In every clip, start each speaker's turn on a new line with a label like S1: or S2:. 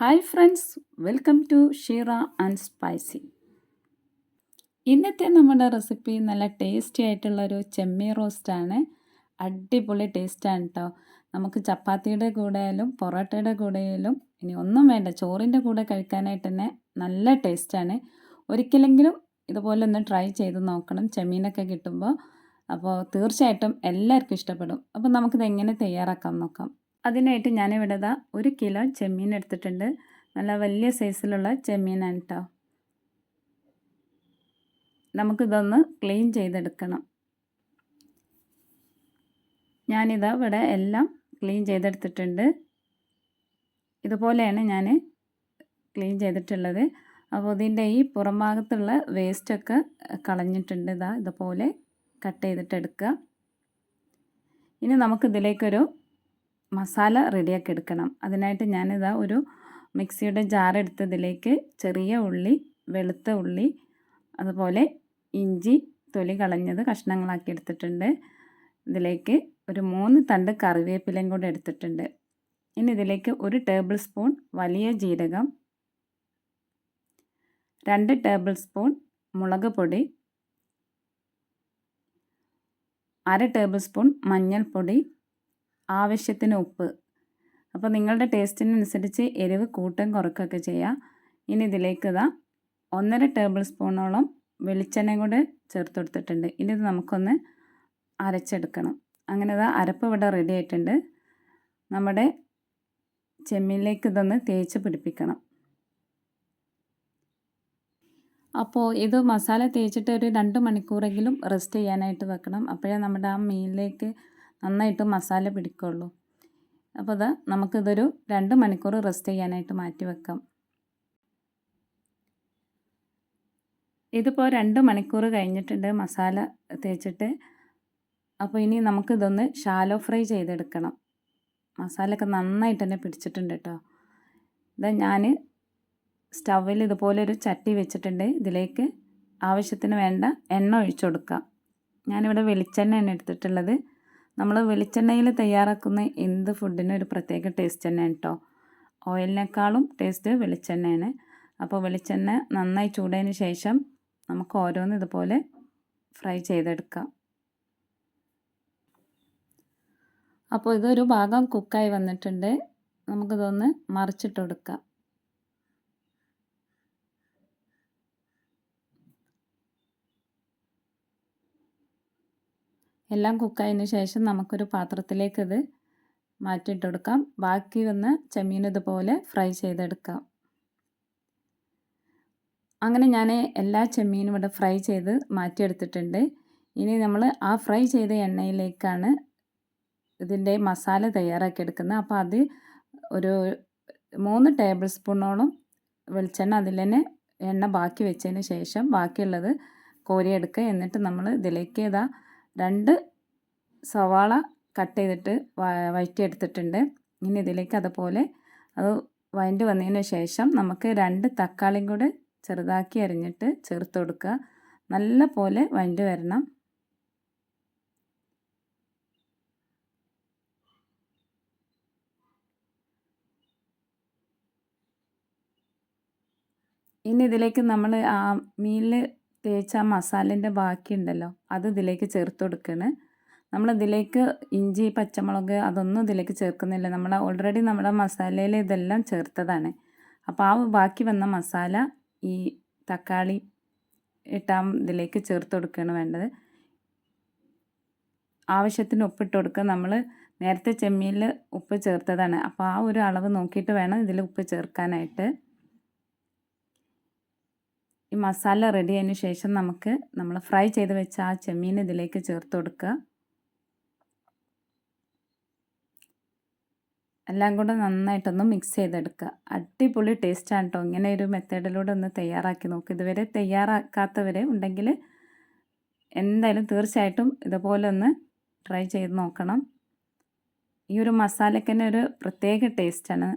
S1: Hi friends welcome to Sheera and spicy. ഇന്നത്തെ നമ്മുടെ recipe നല്ല ടേസ്റ്റി ആയിട്ടുള്ളൊരു ചെമ്മീ റോസ്റ്റാണ്. അടിപൊളി ടേസ്റ്റാണ് കേട്ടോ നമുക്ക് ചപ്പാത്തിയുടെ കൂടെയാലും പൊറോട്ടയുടെ കൂടെയാലും ഇനി ഒന്നും വേണ്ട ചോറിന്റെ കൂടെ കഴിക്കാനായിട്ട് തന്നെ നല്ല ടേസ്റ്റാണ്. ഒരിക്കലെങ്കിലും ഇതുപോലെ ഒന്ന് ട്രൈ ചെയ്ത് നോക്കണം ചെമ്മീനൊക്കെ കിട്ടുമ്പോൾ. അപ്പോൾ തീർച്ചയായിട്ടും എല്ലാവർക്കും ഇഷ്ടപ്പെടും. അപ്പോൾ നമുക്കിത് എങ്ങനെ തയ്യാറാക്കാം നോക്കാം. അതിനായിട്ട് ഞാനിവിടെ ദാ ഒരു കിലോ ചെമ്മീൻ എടുത്തിട്ടുണ്ട്. നല്ല വലിയ സൈസിലുള്ള ചെമ്മീനാണ് കേട്ടോ നമുക്കിതൊന്ന് ക്ലീൻ ചെയ്തെടുക്കണം. ഞാനിതാ ഇവിടെ എല്ലാം ക്ലീൻ ചെയ്തെടുത്തിട്ടുണ്ട്. ഇതുപോലെയാണ് ഞാൻ ക്ലീൻ ചെയ്തിട്ടുള്ളത്. അപ്പോൾ ഇതിന്റെ ഈ പുറം ഭാഗത്തുള്ള വേസ്റ്റൊക്കെ കളഞ്ഞിട്ടുണ്ട്. ഇതാ ഇതുപോലെ കട്ട് ചെയ്തിട്ടെടുക്കുക. ഇനി നമുക്കിതിലേക്കൊരു മസാല റെഡിയാക്കി എടുക്കണം. അതിനായിട്ട് ഞാനിതാ ഒരു മിക്സിയുടെ ജാർ എടുത്തതിലേക്ക് ചെറിയ ഉള്ളി വെളുത്ത ഉള്ളി അതുപോലെ ഇഞ്ചി തൊലി കളഞ്ഞത് കഷ്ണങ്ങളാക്കി എടുത്തിട്ടുണ്ട്. ഇതിലേക്ക് ഒരു മൂന്ന് തണ്ട് കറിവേപ്പിലയും കൂടെ എടുത്തിട്ടുണ്ട്. ഇനി ഇതിലേക്ക് ഒരു ടേബിൾ സ്പൂൺ വലിയ ജീരകം രണ്ട് ടേബിൾ സ്പൂൺ മുളക് പൊടി അര ടേബിൾ സ്പൂൺ മഞ്ഞൾപ്പൊടി ആവശ്യത്തിന് ഉപ്പ്. അപ്പോൾ നിങ്ങളുടെ ടേസ്റ്റിനനുസരിച്ച് എരിവ് കൂട്ടം കുറക്കൊക്കെ ചെയ്യാം. ഇനി ഇതിലേക്ക് ഇതാ ഒന്നര ടേബിൾ സ്പൂണോളം വെളിച്ചെണ്ണയും കൂടെ ചേർത്ത് കൊടുത്തിട്ടുണ്ട്. ഇനി ഇത് നമുക്കൊന്ന് അരച്ചെടുക്കണം. അങ്ങനെ ഇതാ അരപ്പ് ഇവിടെ റെഡി ആയിട്ടുണ്ട്. നമ്മുടെ ചെമ്മീനിലേക്ക് ഇതൊന്ന് തേച്ച് പിടിപ്പിക്കണം. അപ്പോൾ ഇത് മസാല തേച്ചിട്ട് ഒരു രണ്ട് മണിക്കൂറെങ്കിലും റെസ്റ്റ് ചെയ്യാനായിട്ട് വെക്കണം. അപ്പോഴേ നമ്മുടെ ആ മീനിലേക്ക് നന്നായിട്ട് മസാല പിടിക്കുള്ളൂ. അപ്പോൾ അത് നമുക്കിതൊരു രണ്ട് മണിക്കൂർ റെസ്റ്റ് ചെയ്യാനായിട്ട് മാറ്റി വെക്കാം. ഇതിപ്പോൾ രണ്ട് മണിക്കൂർ കഴിഞ്ഞിട്ടുണ്ട് മസാല തേച്ചിട്ട്. അപ്പോൾ ഇനി നമുക്കിതൊന്ന് ഷാലോ ഫ്രൈ ചെയ്തെടുക്കണം. മസാലയൊക്കെ നന്നായിട്ട് തന്നെ പിടിച്ചിട്ടുണ്ട് കേട്ടോ ഇതാ ഞാൻ സ്റ്റവിൽ ഇതുപോലെ ഒരു ചട്ടി വെച്ചിട്ടുണ്ട്. ഇതിലേക്ക് ആവശ്യത്തിന് വേണ്ട എണ്ണ ഒഴിച്ചു കൊടുക്കാം. ഞാനിവിടെ വെളിച്ചെണ്ണയാണ് എടുത്തിട്ടുള്ളത്. നമ്മൾ വെളിച്ചെണ്ണയിൽ തയ്യാറാക്കുന്ന എന്ത് ഫുഡിനും ഒരു പ്രത്യേക ടേസ്റ്റ് തന്നെയാണ് കേട്ടോ ഓയിലിനേക്കാളും ടേസ്റ്റ് വെളിച്ചെണ്ണയാണ്. അപ്പോൾ വെളിച്ചെണ്ണ നന്നായി ചൂടതിന് ശേഷം നമുക്ക് ഓരോന്ന് ഇതുപോലെ ഫ്രൈ ചെയ്തെടുക്കാം. അപ്പോൾ ഇതൊരു ഭാഗം കുക്കായി വന്നിട്ടുണ്ട്. നമുക്കിതൊന്ന് മറിച്ചിട്ട് കൊടുക്കാം എല്ലാം കുക്കായതിന് ശേഷം നമുക്കൊരു പാത്രത്തിലേക്കത് മാറ്റിയിട്ട് കൊടുക്കാം ബാക്കി വന്ന് ചെമ്മീൻ ഇതുപോലെ ഫ്രൈ ചെയ്തെടുക്കാം. അങ്ങനെ ഞാൻ എല്ലാ ചെമ്മീനും ഇവിടെ ഫ്രൈ ചെയ്ത് മാറ്റിയെടുത്തിട്ടുണ്ട്. ഇനി നമ്മൾ ആ ഫ്രൈ ചെയ്ത എണ്ണയിലേക്കാണ് ഇതിന്റെ മസാല തയ്യാറാക്കി എടുക്കുന്നത് അപ്പോൾ അത് ഒരു മൂന്ന് ടേബിൾ സ്പൂണോളം വെളിച്ചെണ്ണ അതിൽ തന്നെ എണ്ണ ബാക്കി വെച്ചതിന് ശേഷം ബാക്കിയുള്ളത് കോരിയെടുക്കുക. എന്നിട്ട് നമ്മൾ ഇതിലേക്ക് ഇതാ രണ്ട് സവാള കട്ട് ചെയ്തിട്ട് വഴറ്റിയെടുത്തിട്ടുണ്ട്. ഇനി ഇതിലേക്ക് അതുപോലെ അത് വഴണ്ടി വന്നതിന് ശേഷം നമുക്ക് രണ്ട് തക്കാളിയും കൂടെ ചെറുതാക്കി അരിഞ്ഞിട്ട് ചേർത്ത് കൊടുക്കുക. നല്ല പോലെ വഴണ്ടി വരണം. ഇനി ഇതിലേക്ക് നമ്മൾ ആ മീനിൽ തേച്ച ആ മസാലേന്റെ ബാക്കിയുണ്ടല്ലോ അത് ഇതിലേക്ക് ചേർത്ത് നമ്മൾ ഇതിലേക്ക് ഇഞ്ചി പച്ചമുളക് അതൊന്നും ഇതിലേക്ക് ചേർക്കുന്നില്ല. നമ്മൾ ഓൾറെഡി നമ്മുടെ മസാലയിൽ ഇതെല്ലാം ചേർത്തതാണ്. അപ്പോൾ ആ ബാക്കി വന്ന മസാല ഈ തക്കാളി ഇട്ടാൽ ഇതിലേക്ക് ചേർത്ത് കൊടുക്കുകയാണ് വേണ്ടത്. ആവശ്യത്തിന് ഉപ്പിട്ട് കൊടുക്കുക. നമ്മൾ നേരത്തെ ചെമ്മീനിൽ ഉപ്പ് ചേർത്തതാണ്. അപ്പോൾ ആ ഒരു അളവ് നോക്കിയിട്ട് വേണം ഇതിൽ ഉപ്പ് ചേർക്കാനായിട്ട്. ഈ മസാല റെഡി ആയതിനു ശേഷം നമുക്ക് നമ്മൾ ഫ്രൈ ചെയ്ത് വെച്ച ആ ചെമ്മീൻ ഇതിലേക്ക് ചേർത്ത് കൊടുക്കുക എല്ലാം കൂടെ നന്നായിട്ടൊന്ന് മിക്സ് ചെയ്തെടുക്കുക അടിപൊളി ടേസ്റ്റാണ് കേട്ടോ ഇങ്ങനെ ഒരു മെത്തേഡിലൂടെ ഒന്ന് തയ്യാറാക്കി നോക്കുക ഇതുവരെ തയ്യാറാക്കാത്തവർ ഉണ്ടെങ്കിൽ എന്തായാലും തീർച്ചയായിട്ടും ഇതുപോലെ ഒന്ന് ട്രൈ ചെയ്ത് നോക്കണം. ഈ ഒരു മസാലയ്ക്ക് തന്നെ ഒരു പ്രത്യേക ടേസ്റ്റാണ്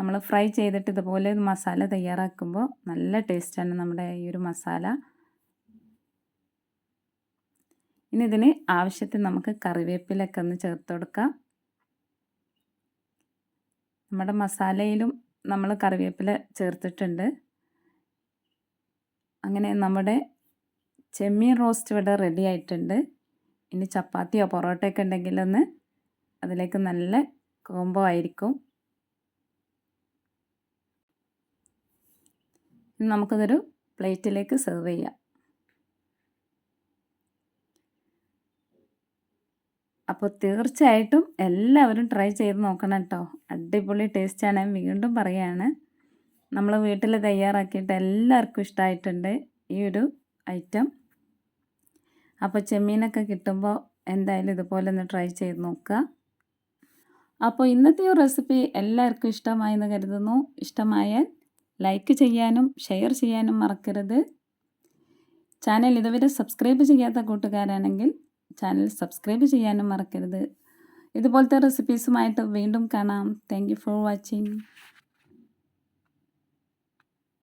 S1: നമ്മൾ ഫ്രൈ ചെയ്തിട്ട് ഇതുപോലെ മസാല തയ്യാറാക്കുമ്പോൾ നല്ല ടേസ്റ്റാണ് നമ്മുടെ ഈ ഒരു മസാല. ഇനി ഇതിന് ആവശ്യത്തിന് നമുക്ക് കറിവേപ്പിലൊക്കെ ഒന്ന് ചേർത്ത് കൊടുക്കാം. നമ്മുടെ മസാലയിലും നമ്മൾ കറിവേപ്പില ചേർത്തിട്ടുണ്ട്. അങ്ങനെ നമ്മുടെ ചെമ്മീൻ റോസ്റ്റ് ഇവിടെ റെഡി ആയിട്ടുണ്ട്. ഇനി ചപ്പാത്തിയോ പൊറോട്ടയൊക്കെ ഉണ്ടെങ്കിലൊന്ന് അതിലേക്ക് നല്ല കോംബോ ആയിരിക്കും. നമുക്കതൊരു പ്ലേറ്റിലേക്ക് സെർവ് ചെയ്യാം. അപ്പോൾ തീർച്ചയായിട്ടും എല്ലാവരും ട്രൈ ചെയ്ത് നോക്കണം കേട്ടോ അടിപൊളി ടേസ്റ്റാണ്. വീണ്ടും പറയുകയാണ് നമ്മൾ വീട്ടിൽ തയ്യാറാക്കിയിട്ട് എല്ലാവർക്കും ഇഷ്ടമായിട്ടുണ്ട് ഈ ഒരു ഐറ്റം. അപ്പോൾ ചെമ്മീനൊക്കെ കിട്ടുമ്പോൾ എന്തായാലും ഇതുപോലെ ഒന്ന് ട്രൈ ചെയ്ത് നോക്കുക. അപ്പോൾ ഇന്നത്തെ ഈ റെസിപ്പി എല്ലാവർക്കും ഇഷ്ടമായി എന്ന് കരുതുന്നു. ഇഷ്ടമായാൽ ലൈക്ക് ചെയ്യാനും ഷെയർ ചെയ്യാനും മറക്കരുത്. ചാനൽ ഇതുവരെ സബ്സ്ക്രൈബ് ചെയ്യാത്ത കൂട്ടുകാരാണെങ്കിൽ ചാനൽ സബ്സ്ക്രൈബ് ചെയ്യാനും മറക്കരുത്. ഇതുപോലത്തെ റെസിപ്പീസുമായിട്ട് വീണ്ടും കാണാം. Thank for watching